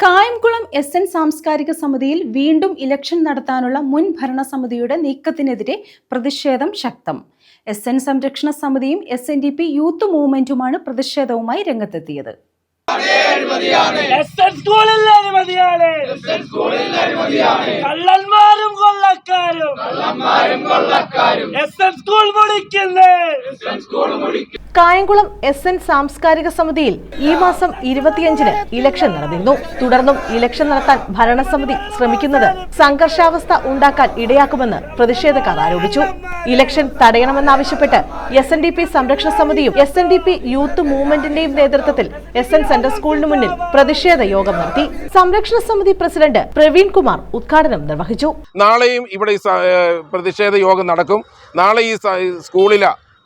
Kayamkulam S N സാംസ്കാരിക സമിതിയിൽ വീണ്ടും ഇലക്ഷൻ നടത്താനുള്ള മുൻ ഭരണസമിതിയുടെ നീക്കത്തിനെതിരെ പ്രതിഷേധം ശക്തം. എസ് എൻ സംരക്ഷണ സമിതിയും S N D P youth മൂവ്മെന്റുമാണ് പ്രതിഷേധവുമായി രംഗത്തെത്തിയത്. എസ് കള്ളന്മാരും കൊള്ളക്കാരും എസ് എൻ സ്കൂൾ മുടിക്കുന്നേ കായംകുളം എസ് എൻ സാംസ്കാരിക സമിതിയിൽ ഈ മാസം ഇരുപത്തിയഞ്ചിന് ഇലക്ഷൻ നടന്നിരുന്നു. തുടർന്നും ഇലക്ഷൻ നടത്താൻ ഭരണസമിതി ശ്രമിക്കുന്നത് സംഘർഷാവസ്ഥ ഉണ്ടാക്കാൻ ഇടയാക്കുമെന്ന് പ്രതിഷേധക്കാർ ആരോപിച്ചു. ഇലക്ഷൻ തടയണമെന്നാവശ്യപ്പെട്ട് എസ് എൻ ഡി പി സംരക്ഷണ സമിതിയും S N D P youth മൂവ്മെന്റിന്റെയും നേതൃത്വത്തിൽ എസ് എൻ സെൻട്രൽ സ്കൂളിന് മുന്നിൽ പ്രതിഷേധ യോഗം നടത്തി. സംരക്ഷണ സമിതി പ്രസിഡന്റ് പ്രവീൺ കുമാർ ഉദ്ഘാടനം നിർവഹിച്ചു. നാളെയും ഇവിടെ പ്രതിഷേധ യോഗം നടക്കും. നാളെ ഈ സ-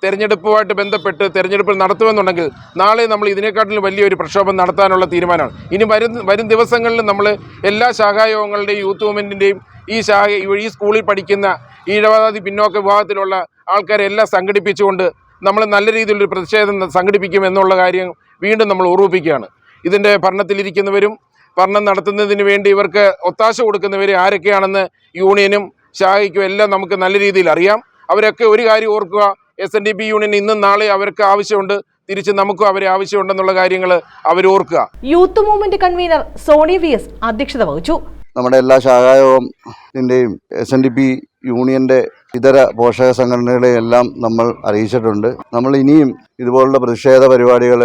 തെരഞ്ഞെടുപ്പുമായിട്ട് ബന്ധപ്പെട്ട് തെരഞ്ഞെടുപ്പ് നടത്തുമെന്നുണ്ടെങ്കിൽ നാളെ നമ്മൾ ഇതിനെക്കാട്ടിലും വലിയൊരു പ്രക്ഷോഭം നടത്താനുള്ള തീരുമാനമാണ്. ഇനി വരും വരും ദിവസങ്ങളിൽ നമ്മൾ എല്ലാ ശാഖായോഗങ്ങളുടെയും യൂത്ത് മൂവ്മെന്റിന്റെയും ഈ ശാഖ ഈ സ്കൂളിൽ പഠിക്കുന്ന ഈഴവാദി പിന്നോക്ക വിഭാഗത്തിലുള്ള ആൾക്കാരെ എല്ലാം സംഘടിപ്പിച്ചുകൊണ്ട് നമ്മൾ നല്ല രീതിയിലൊരു പ്രതിഷേധം സംഘടിപ്പിക്കും എന്നുള്ള കാര്യം വീണ്ടും നമ്മൾ ഓർമ്മിപ്പിക്കുകയാണ്. ഇതിന്റെ ഭരണത്തിലിരിക്കുന്നവരും ഭരണം നടത്തുന്നതിന് വേണ്ടി ഇവർക്ക് ഒത്താശ കൊടുക്കുന്നവർ ആരൊക്കെയാണെന്ന് യൂണിയനും ശാഖയ്ക്കും എല്ലാം നമുക്ക് നല്ല രീതിയിൽ അറിയാം. അവരൊക്കെ ഒരു കാര്യം ഓർക്കുക S N D P union ഇന്നും നാളെ അവർക്ക് ആവശ്യമുണ്ട്. തിരിച്ച് നമുക്കും അവരെ ആവശ്യമുണ്ടെന്നുള്ള കാര്യങ്ങൾ അവർ ഓർക്കുക. Youth movement convener Soni V S അധ്യക്ഷത വഹിച്ചു. നമ്മുടെ എല്ലാ ശാഖായോഗത്തിന്റെയും എസ് എൻ ഡി പി യൂണിയന്റെ ഇതര പോഷക സംഘടനകളെയും എല്ലാം നമ്മൾ അറിയിച്ചിട്ടുണ്ട്. നമ്മൾ ഇനിയും ഇതുപോലുള്ള പ്രതിഷേധ പരിപാടികൾ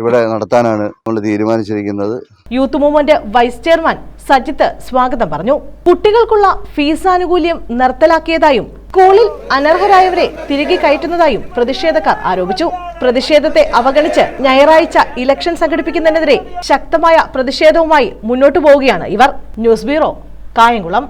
ഇവിടെ നടത്താനാണ് നമ്മൾ തീരുമാനിച്ചിരിക്കുന്നത്. Youth movement vice chairman Sajith സ്വാഗതം പറഞ്ഞു. കുട്ടികൾക്കുള്ള ഫീസ് ആനുകൂല്യം നിർത്തലാക്കിയതായും സ്കൂളിൽ അനർഹരായവരെ തിരികെ കയറ്റുന്നതായും പ്രതിഷേധക്കാർ ആരോപിച്ചു. പ്രതിഷേധത്തെ അവഗണിച്ച് ഞായറാഴ്ച ഇലക്ഷൻ സംഘടിപ്പിക്കുന്നതിനെതിരെ ശക്തമായ പ്രതിഷേധവുമായി മുന്നോട്ടു പോവുകയാണ് ഇവർ. News bureau Kayamkulam.